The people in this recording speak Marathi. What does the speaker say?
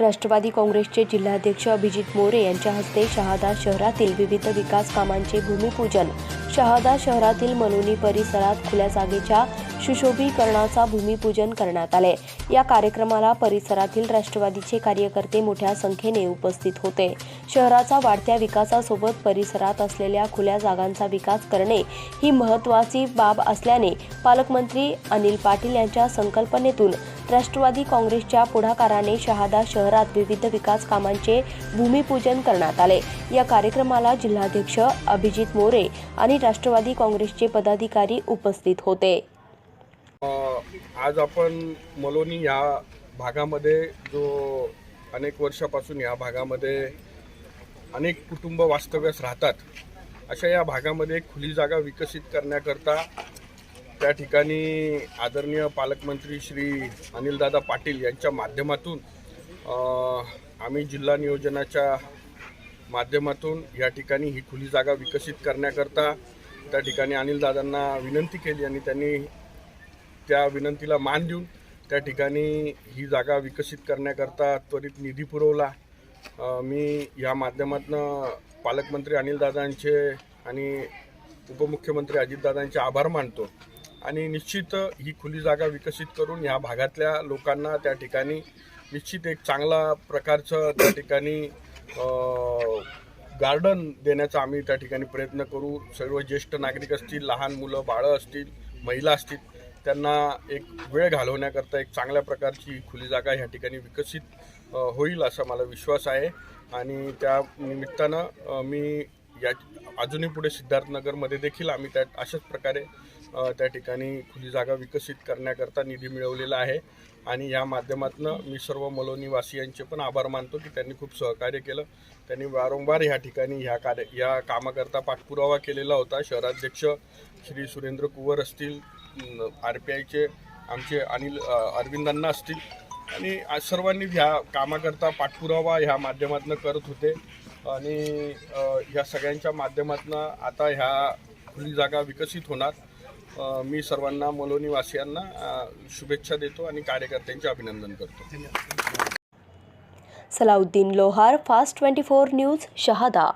राष्ट्रवादी काँग्रेसचे जिल्हाध्यक्ष अभिजित मोरे यांच्या हस्ते शहादा शहरातील विविध विकास कामांचे भूमिपूजन. शहादा शहरातील मलोनी परिसरात खुल्या जागेच्या सुशोभीकरणाचा भूमिपूजन करण्यात आले. या कार्यक्रमाला परिसरातील राष्ट्रवादीचे कार्यकर्ते मोठ्या संख्येने उपस्थित होते. शहराचा वाढत्या विकासासोबत परिसरात असलेल्या खुल्या जागांचा विकास करणे ही महत्त्वाची बाब असल्याने पालकमंत्री अनिल पाटील यांच्या संकल्पनेतून राष्ट्रवादी काँग्रेसच्या पुढाकाराने शहादा शहरात विविध विकास कामांचे भूमिपूजन करण्यात आले. या कार्यक्रमाला जिल्हाध्यक्ष अभिजित मोरे आणि राष्ट्रवादी काँग्रेसचे पदाधिकारी उपस्थित होते. आज आपण मलोनी या भागामध्ये जो अनेक वर्षापासून या भागामध्ये अनेक कुटुंब वास्तव्यास राहतात अशा या भागामध्ये खुली जागा विकसित करण्याकरता त्या ठिकाणी आदरणीय पालकमंत्री श्री अनिलदादा पाटील यांच्या माध्यमातून आम्ही जिल्हा नियोजनाच्या माध्यमातून या ठिकाणी ही खुली जागा विकसित करण्याकरता त्या ठिकाणी अनिलदादांना विनंती केली आणि त्यांनी त्या विनंतीला मान देऊन त्या ठिकाणी ही जागा विकसित करण्याकरता त्वरित निधी पुरवला. मी या माध्यमातून पालकमंत्री अनिलदादांचे आणि उपमुख्यमंत्री अजितदादांचे आभार मानतो. आणि निश्चित ही खुली जागा विकसित करून ह्या भागातल्या लोकांना त्या ठिकाणी निश्चित एक चांगला प्रकारचं त्या ठिकाणी गार्डन देण्याचा आम्ही त्या ठिकाणी प्रयत्न करू. सर्व ज्येष्ठ नागरिक असतील लहान मुलं बाळं असतील महिला असतील त्यांना एक वेळ घालवण्याकरता एक चांगल्या प्रकारची ही खुली जागा ह्या ठिकाणी विकसित होईल असा मला विश्वास आहे. आणि त्या निमित्तानं मी या अजूनही पुढे सिद्धार्थनगरमध्ये देखील आम्ही त्या अशाच प्रकारे त्या ठिकाणी खुली जागा विकसित करण्याकरता निधी मिळवलेला आहे. आणि या माध्यमातून मी सर्व मलोनीवासियांचे पण आभार मानतो की त्यांनी खूप सहकार्य केलं. त्यांनी वारंवार ह्या ठिकाणी ह्या कार्य या कामाकरता पाठपुरावा केलेला होता. शहराध्यक्ष श्री सुरेंद्र कुवर असतील आर पी आयचे आमचे अनिल अरविंदांना असतील आणि आज सर्वांनी ह्या कामाकरता पाठपुरावा ह्या माध्यमातून करत होते. आणि ह्या सगळ्यांच्या माध्यमातून आता ह्या खुली जागा विकसित होणार. मी सर्वांना मलोनीवासियांना शुभेच्छा देतो आणि कार्यकर्त्यांचे अभिनंदन करतो. Salauddin Lohar fast twenty four news Shahada.